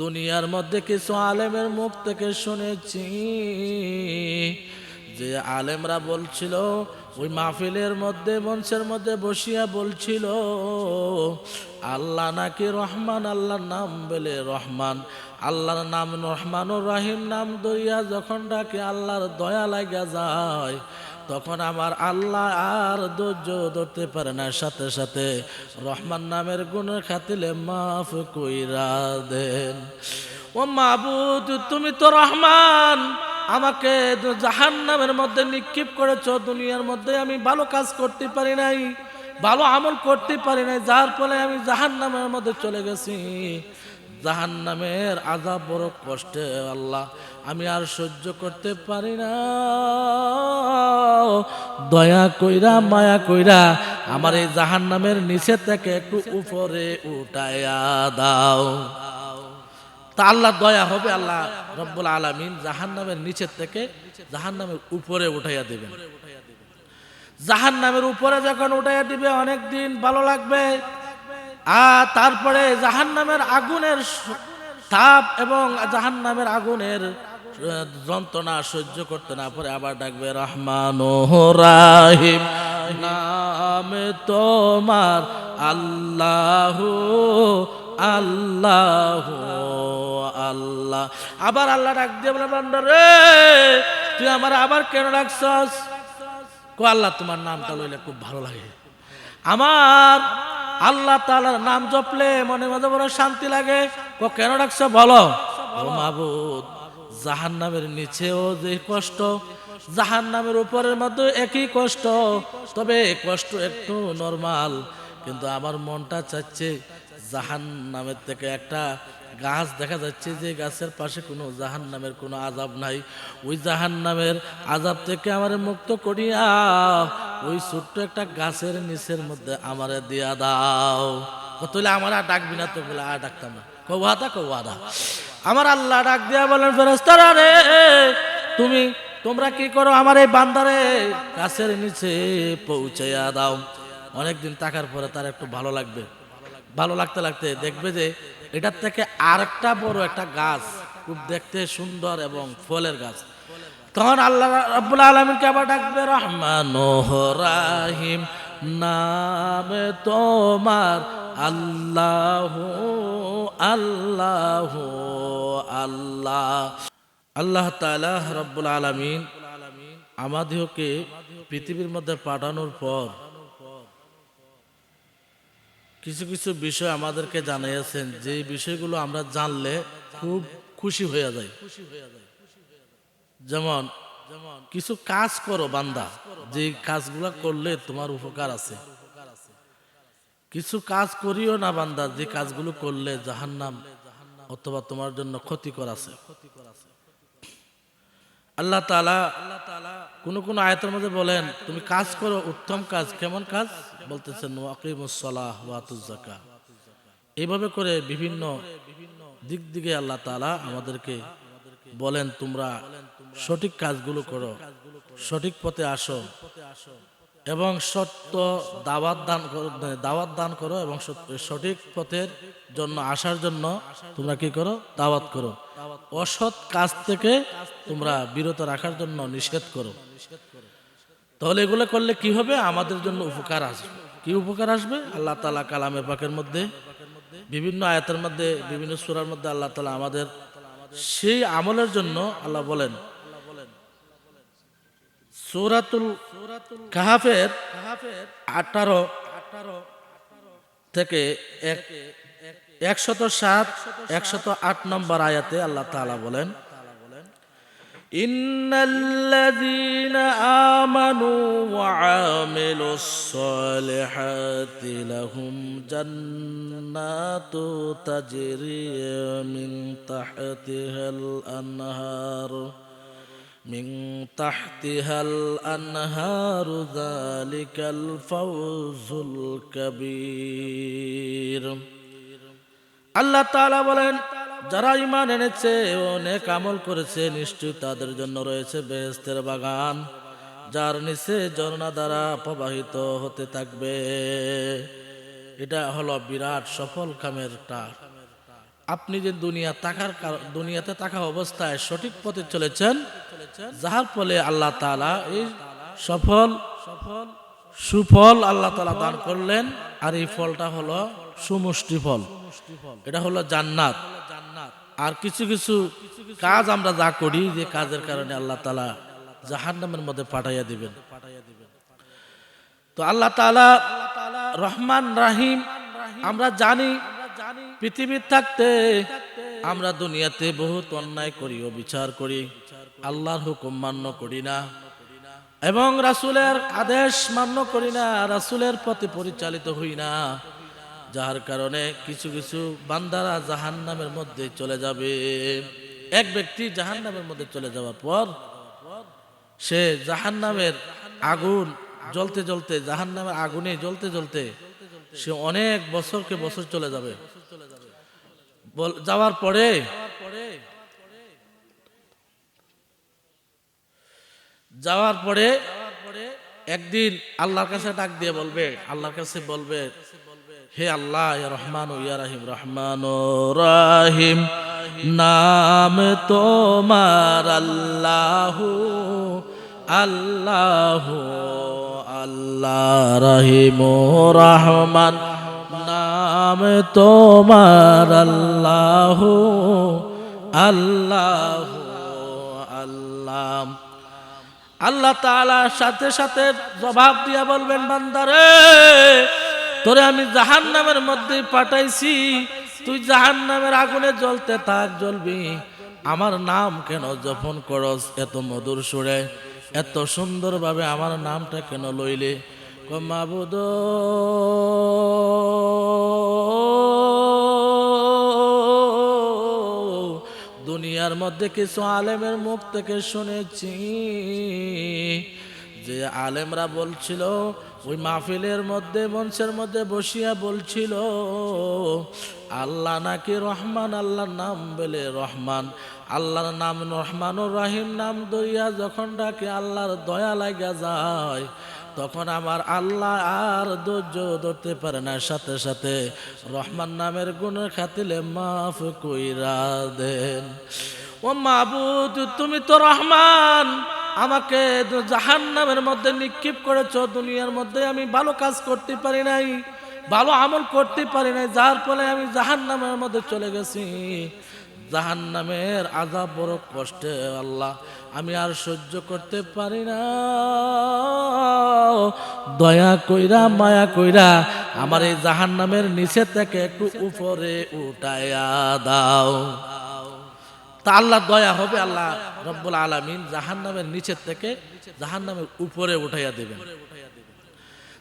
দুনিয়ার মধ্যে কিছু আলেমের মুখ থেকে শুনেছি যে আলেমরা বলছিল, ওই মাহফিলের মধ্যে, মঞ্চের মধ্যে বসিয়া বলছিল, আল্লাহ নাকি রহমান, আল্লাহর নাম বলে রহমান, আল্লাহর নাম রহমান ও রহিম নাম দরিয়া যখন ডাকে, আল্লাহর দয়া লাগা যায়। তখন আমার আল্লাহ আর ধৈর্য ধরতে পারে না। সাথে সাথে রহমান নামের গুণের খাতিলে মাফ কইরা দেন। ও মাবুদ, তুমি তো রহমান। আমাকে জাহান নামের মধ্যে নিক্ষিপ করেছ। দুনিয়ার মধ্যে আমি ভালো কাজ করতে পারি নাই, ভালো আমল করতে পারি নাই। যার ফলে আমি জাহান নামের মধ্যে চলে গেছি। জাহান নামের আজাব বড় কষ্টে, আল্লাহ, আমি আর সহ্য করতে পারি না। দয়া কইরা, মায়া কইরা আমার এই জাহান নামের নিচে থেকে একটু উপরে উঠাইয়া দাও। তা আল্লাহ দয়া হবে, আল্লাহ রব্বুল আলমিন জাহান নামের নিচের থেকে জাহান নামের উপরে উঠাইয়া দেবেন। জাহান নামের উপরে যখন উঠাইয়া দিবে, অনেক দিন ভালো লাগবে। আর তারপরে জাহান নামের আগুনের তাপ এবং জাহান নামের আগুনের যন্ত্রণা সহ্য করতে না পারে, আবার ডাকবে রহমান রাহিম, নামে তোমার আল্লাহ আল্লাহ আল্লাহ। আবার আল্লাহ ডাক দিয়ে বলে বান্দর তুই আমার আবার কেন ডাকছস? কো আল্লাহ তোমার নামটা লইলে খুব ভালো লাগে। আমার আল্লাহ তালার নাম জপলে মনে মধ্যে বড় শান্তি লাগে। ও কেন ডাকছ বলো? ও মাবুদ জাহান নামের নিচেও যে কষ্ট জাহান নামের উপরের মধ্যে একই কষ্ট। তবে কষ্ট একটু নরমাল, কিন্তু আমার মনটা চাচ্ছে জাহান নামের থেকে একটা গাছ দেখা যাচ্ছে যে গাছের পাশে কোনো জাহান নামের কোনো আজাব নাই। ওই জাহান নামের আজাব থেকে আমার মুক্ত করিয়া ওই ছোট্ট একটা গাছের নিচের মধ্যে আমারে দিয়া দাও। তাহলে আমার আর ডাকবি না তো বলে আর ডাকতাম না। কৌয়াদা কৌয়াদা আমার আল্লাহ ডাক দিয়া বলেন ফেরেস্তারা রে, তুমি, তোমরা কি করো আমার এই বান্দারে? গাছের নিচে পৌঁছাইয়া দাও। অনেকদিন থাকার পরে তার একটু ভালো লাগবে। ভালো লাগতে লাগতে দেখবে যে এটার থেকে আরেকটা বড় একটা গাছ, খুব দেখতে সুন্দর এবং ফলের গাছ। তখন আল্লাহ রাব্বুল আলামিনকে আবার ডাকবে রহমান রাহিম। নামে তোমার আল্লাহ আল্লাহ আল্লাহ। আল্লাহ তাআলা রব্বুল আলামিন আমাদেরকে পৃথিবীর মধ্যে পাঠানোর পর কিছু কিছু বিষয় আমাদেরকে জানাইয়াছেন যে বিষয়গুলো আমরা জানলে খুব খুশি হয়ে যায় যেমন কিছু কাজ করো বান্দা, যে কাজগুলো করলে তোমার উপকার আছে। কিছু কাজ করিও না বান্দা, যে কাজগুলো করলে জাহান্নাম অথবা তোমার জন্য ক্ষতিকর আছে। আল্লাহ তালা কোন কোন আয়তের মধ্যে বলেন, তুমি কাজ করো উত্তম কাজ, কেমন কাজ? বলতেছেন এইভাবে করে বিভিন্ন দিক দিকে আল্লাহ তালা আমাদেরকে বলেন, তোমরা সঠিক কাজগুলো করো, সঠিক পথে আসো এবং সত্য দাওয়াত দান করো দাওয়াত দান করো এবং সঠিক পথের জন্য আসার জন্য তোমরা কি করো? দাওয়াত করো। অসৎ কাজ থেকে তোমরা বিরত রাখার জন্য নিষেধ করো। তাহলে এগুলো করলে কি হবে? আমাদের জন্য উপকার আসবে। কি উপকার আসবে? আল্লাহ তালা কালামে পাকের মধ্যে, বিভিন্ন আয়াতের মধ্যে, বিভিন্ন সুরার মধ্যে আল্লাহ তালা আমাদের সেই আমলের জন্য আল্লাহ বলেন সূরাতুল কাহাফের আঠারো থেকে এক একশত সাত একশত আট নম্বর আয়াতে আল্লাহ তাআলা বলেন إن الذين آمنوا وعاملوا الصالحات لهم جنات تجري من تحتها الأنهار من تحتها الأنهار ذلك الفوز الكبير আল্লাহ তাআলা বলেন যারা ইমান এনেছে ও নেক আমল করেছে নিশ্চয়ই তাদের জন্য রয়েছে বেহেস্তের বাগান যার নিচে ঝর্ণা দ্বারা প্রবাহিত হতে থাকবে এটা হলো বিরাট সফল কামের টা আপনি যে দুনিয়া তাকার কার- দুনিয়াতে থাকা অবস্থায় সঠিক পথে চলেছেন যাহার ফলে আল্লাহ তাআলা এই সফল সফল সুফল আল্লাহ তালা দান করলেন। আর এই ফলটা হলো সুমুষ্টি ফল। এটা হলো জান্নাত। আর কিছু কিছু কাজ আমরা যা করি যে কাজের কারণে আল্লাহ তাআলা জাহান্নামের মধ্যে পাঠাইয়া দিবেন। তো আল্লাহ তাআলা রহমান রাহিম আমরা জানি পৃথিবীর থাকতে আমরা দুনিয়াতে বহুত অন্যায় করি বিচার করি। আল্লাহর হুকুম মান্য করি না। এবং রাসূলের আদেশ মান্য করি না, রাসুলের পথে পরিচালিত হই না। যার কারণে কিছু কিছু বান্দারা জাহান্নামের মধ্যে চলে যাবে। এক ব্যক্তি জাহান্নামের মধ্যে চলে যাওয়ার পর, সে জাহান্নামের আগুন জ্বলতে জ্বলতে, জাহান্নামের আগুনে জ্বলতে জ্বলতে সে অনেক বছরকে বছর চলে যাবে। যাওয়ার পরে? যাওয়ার পরে একদিন আল্লাহর কাছে ডাক দিয়ে বলবে, আল্লাহর কাছে বলবে, হে আল্লাহ রহমান, ইয়া রাহিম, রহমান রাহিম, নাম তোমার আল্লাহ আল্লাহ আল্লাহ রহিম রহমান। নাম তোমার আল্লাহ আল্লাহ আল্লাহ আল্লাহ তাআলার সাথে সাথে জবাব দিয়া বলবেন, বান্দারে, তোরে আমি জাহান নামের মধ্যে পাঠাইছি। তুই জাহান নামের আগুনে জ্বলতে থাক, জ্বলবি। আমার নাম কেন জপন করস এত মধুর সুরে? এত সুন্দরভাবে আমার নামটা কেন লইলে? কমাবুদ। দুনিয়ার মধ্যে কিছু আলেমের মুখ থেকে শুনেছি যে আলেমরা বলছিল, ওই মাহফিলের মধ্যে, মঞ্চের মধ্যে বসিয়া বলছিল, আল্লাহ নাকি রহমান, আল্লাহর নাম বলে রহমান। আল্লাহর নাম রহমান ও রাহিম, নাম দরিয়া যখন ডাকে, আল্লাহর দয়া লাগা যায়। তখন আমার আল্লাহ আর ধৈর্য ধরতে পারে না। সাথে সাথে রহমান নামের গুণের খাতিলে মাফ কইরা দেন। ও মাবুদ, তুমি তো রহমান। আমাকে জাহান নামের মধ্যে নিক্ষিপ করেছ। দুনিয়ার মধ্যে আমি ভালো কাজ করতে পারি নাই, ভালো আমল করতে পারি নাই। যার ফলে আমি জাহান নামের মধ্যে চলে গেছি। জাহান নামের আজাব বড় কষ্টে, আল্লাহ, আমি আর সহ্য করতে পারি না। দয়া কইরা, মায়া কইরা আমার এই জাহান নামের নিচে থেকে একটু উপরে উঠাইয়া দাও। তা আল্লাহ দয়া হবে, আল্লাহ রব্বুল আলমিন জাহান নামের নিচের থেকে জাহান নামের উপরে উঠাইয়া দেবেন।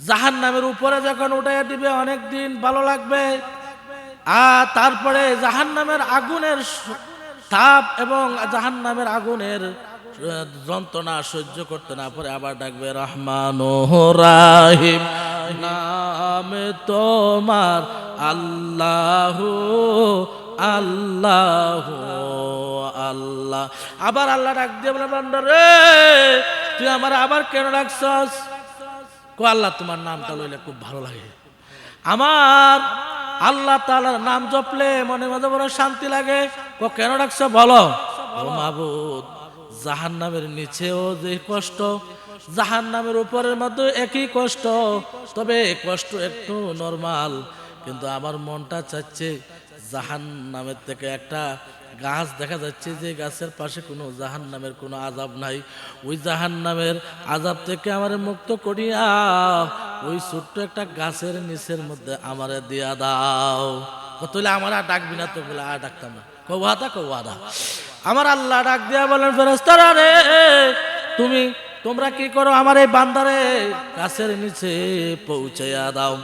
জাহান নামের উপরে যখন উঠাইয়া দিবে অনেক দিন ভালো লাগবে। আর তারপরে জাহান নামের আগুনের তাপ এবং জাহান নামের আগুনের যন্ত্রণা সহ্য করতে না পারে, আবার ডাকবে রহমান রাহিম, নাম তোমার আল্লাহ আল্লাহ আল্লাহ। আবার আল্লাহ ডাক দিয়ে বলে বান্দারে তুই আমার আবার কেন ডাকছস? কো আল্লাহ, তোমার নামটা লইলে খুব ভালো লাগে। আমার আল্লাহ তালার নাম জপলে মনে মধ্যে বড় শান্তি লাগে। ও কেন ডাকছো? বলো। ও মাবুদ জাহান নামের নিচেও যে কষ্ট জাহান নামের উপরের মধ্যে একই কষ্ট। তবে কষ্ট একটু নর্মাল কিন্তু আমার মনটা চাচ্ছে জাহান নামের থেকে একটা গাছ দেখা যাচ্ছে যে গাছের পাশে কোনো জাহান নামের কোনো আজাব নাই। ওই জাহান নামের আজাব থেকে আমার মুক্ত করিয়া ওই ছোট্ট একটা গাছের নিচের মধ্যে আমারে দিয়া দাও। কতলে আমার আর ডাকবি না তো বলে আর ডাকতাম না। কৌয়াদা কৌয়াদা আমার আল্লাহ ডাক দিয়া বলেন ফেরেস্তারা রে, তুমি, তোমরা কি করো আমার এই বান্দারে গাছের নিচে পৌঁছাইয়া দাও।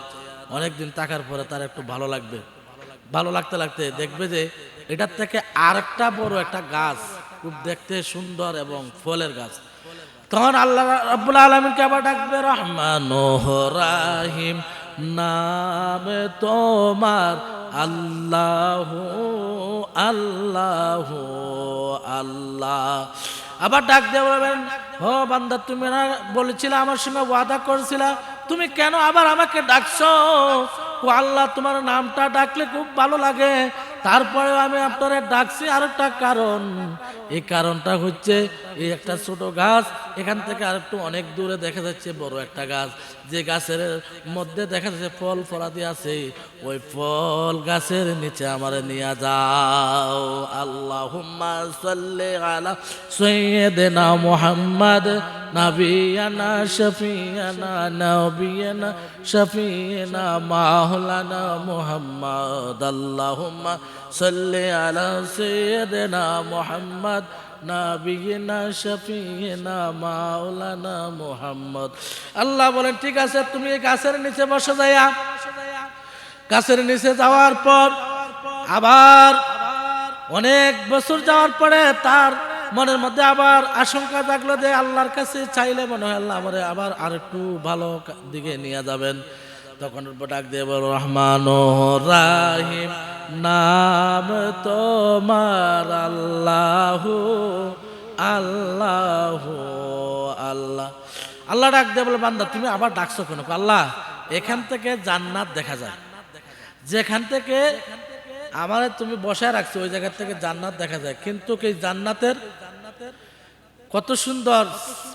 অনেকদিন থাকার পরে তার একটু ভালো লাগবে। ভালো লাগতে লাগতে দেখবে যে এটার থেকে আরেকটা বড় একটা গাছ, খুব দেখতে সুন্দর এবং ফলের গাছ। তখন আল্লাহ রাব্বুল আলামিনকে আবার ডাকবে রহমান রাহিম, নামে তোমার আল্লাহ আল্লাহ আল্লাহ। আবার ডাক দিয়ে ও বান্দা, তুমি না বলেছিলে আমার সঙ্গে ওয়াদা করেছিলা, তুমি কেন আবার আমাকে ডাকছো? ও আল্লাহ, তোমার নামটা ডাকলে খুব ভালো লাগে। তারপরেও আমি আপনারা ডাকছি আর একটা কারণ। এই কারণটা হচ্ছে এই একটা ছোট গাছ, এখান থেকে আর একটু অনেক দূরে দেখা যাচ্ছে বড় একটা গাছ। যে গাছের মধ্যে দেখা যাচ্ছে ফল ফলাদি আছে, ওই ফল গাছের নিচে আমার নিয়ে যাও। আল্লাহ সাল্লি আলা সৈয়দনা মুহাম্মদ, নবিয়ানা, শফিয়ানা নবিয়ানা, শফিয়ানা, মাওলানা মুহাম্মদ। আল্লাহুম্মা সাল্লি আলা সৈয়দনা মুহাম্মদ। নাবিয়িনা শফিয়িনা মাওলানা আল্লাহ বলেন, ঠিক আছে, তুমি এই গাছের নিচে বসে যাইয়া, গাছের নিচে যাওয়ার পর আবার অনেক বছর যাওয়ার পরে তার মনের মধ্যে আবার আশঙ্কা জাগলো যে আল্লাহর কাছে চাইলে মনে হয় আল্লাহ আমারে আবার আর একটু ভালো দিকে নিয়ে যাবেন। তখন ডাক দিয়ে বল রহমান রাহিম। নাম তোমার আল্লাহ আল্লাহ আল্লাহ। আল্লাহ ডাক দিয়ে বলে, বান্দা, তুমি আবার ডাকছো কেন? আল্লাহ, এখান থেকে জান্নাত দেখা যায়। যেখান থেকে আমার তুমি বসায় রাখছো, ওই জায়গা থেকে জান্নাত দেখা যায়। কিন্তু এই জান্নাতের কত সুন্দর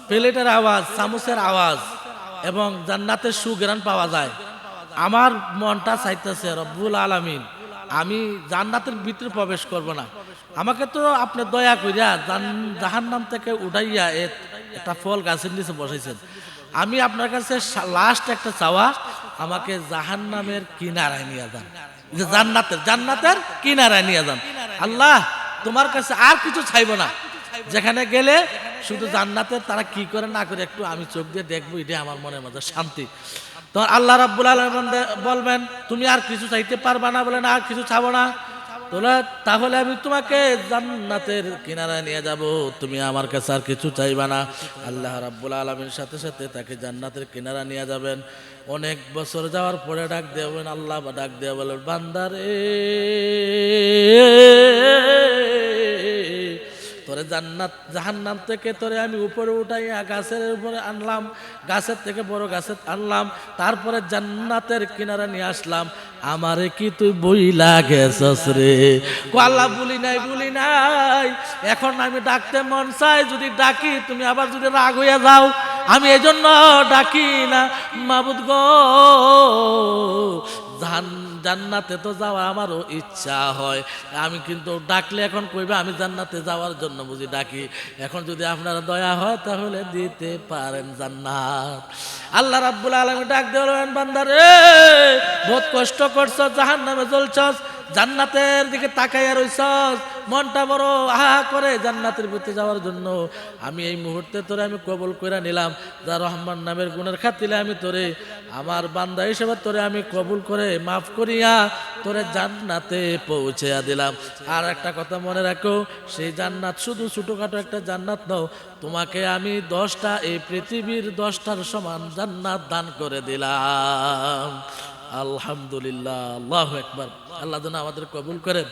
প্লেটের আওয়াজ চামচের আওয়াজ এবং জান্নাতের সুগ্রান পাওয়া যায়। আমার মনটা চাইতেছে, রব্বুল আলামিন। আমি জান্নাতের ভিতরে প্রবেশ করব না। আমাকে তো আপনি দয়া করিয়া জাহান নাম থেকে উঠাইয়া একটা ফল গাছের নিচে বসাইছেন। আমি আপনার কাছে লাস্ট একটা চাওয়া, আমাকে জাহান নামের কিনারায় নিয়ে যান। যে জান্নাতের জান্নাতের কিনারায় নিয়ে যান। আল্লাহ, তোমার কাছে আর কিছু চাইব না। যেখানে গেলে শুধু জান্নাতের তারা কি করে না করে একটু আমি চোখ দিয়ে দেখব, এটাই আমার মনের মধ্যে শান্তি। তো আল্লাহ রাব্বুল আলামিন দে- বলবেন, তুমি আর কিছু চাইতে পারবা না বলে না, আর কিছু চাবো না। তাহলে আমি তোমাকে জান্নাতের কিনারায় নিয়ে যাব। তুমি আমার কাছে আর কিছু চাইবা না। আল্লাহ রাব্বুল আলমীর সাথে সাথে তাকে জান্নাতের কিনারা নিয়ে যাবেন। অনেক বছর যাওয়ার পরে ডাক দেবেন আল্লাহ, ডাক দেওয়া বলেন, বান্দারে জান্নাত। জাহান্নাম থেকে তোরে আমি উপরে উঠাইয়া গাছের উপরে আনলাম, গাছের থেকে বড় গাছের আনলাম, তারপরে জান্নাতের কিনারে নিয়ে আসলাম। আমারে কি তুই বইলা গেছস রে? আল্লাহ, বলি নাই বলি নাই। এখন আমি ডাকতে মন চাই যদি ডাকি তুমি আবার যদি রাগ হইয়া যাও। আমি এজন্য ডাকি না, মাবুদ গো। জান জান্নাতে তো যাওয়া আমারও ইচ্ছা হয়। আমি কিন্তু ডাকলে এখন কইবে, আমি জান্নাতে যাওয়ার জন্য বুঝি ডাকি। এখন যদি আপনার দয়া হয় তাহলে দিতে পারেন জান্নাত। আল্লাহ রাব্বুল আলমী ডাক দেওয়ার বান্দারে বহুত কষ্ট করছ জাহান নামে জ্বলছস। জান্নাতের দিকে তাকাইয়া রইছস, মনটা বড় আহা করে জান্নাতের ভিতরে যাওয়ার জন্য। আমি এই মুহূর্তে তোরে আমি কবল করে নিলাম, যা রহমান নামের গুণের খাতিলে আমি তোরে, আমার বান্দা হিসেবে তোরে আমি কবুল করে মাফ করিয়া তোরে জান্নাতে পৌঁছে দিলাম। আর একটা কথা মনে রাখো, সেই জান্নাত শুধু ছোটোখাটো একটা জান্নাত নাও, তোমাকে আমি দশটা, এই পৃথিবীর দশটার সমান জান্নাত দান করে দিলাম। আলহামদুলিল্লাহ আল্লাহ একবার আল্লাহ যেন আমাদের কবুল করেন।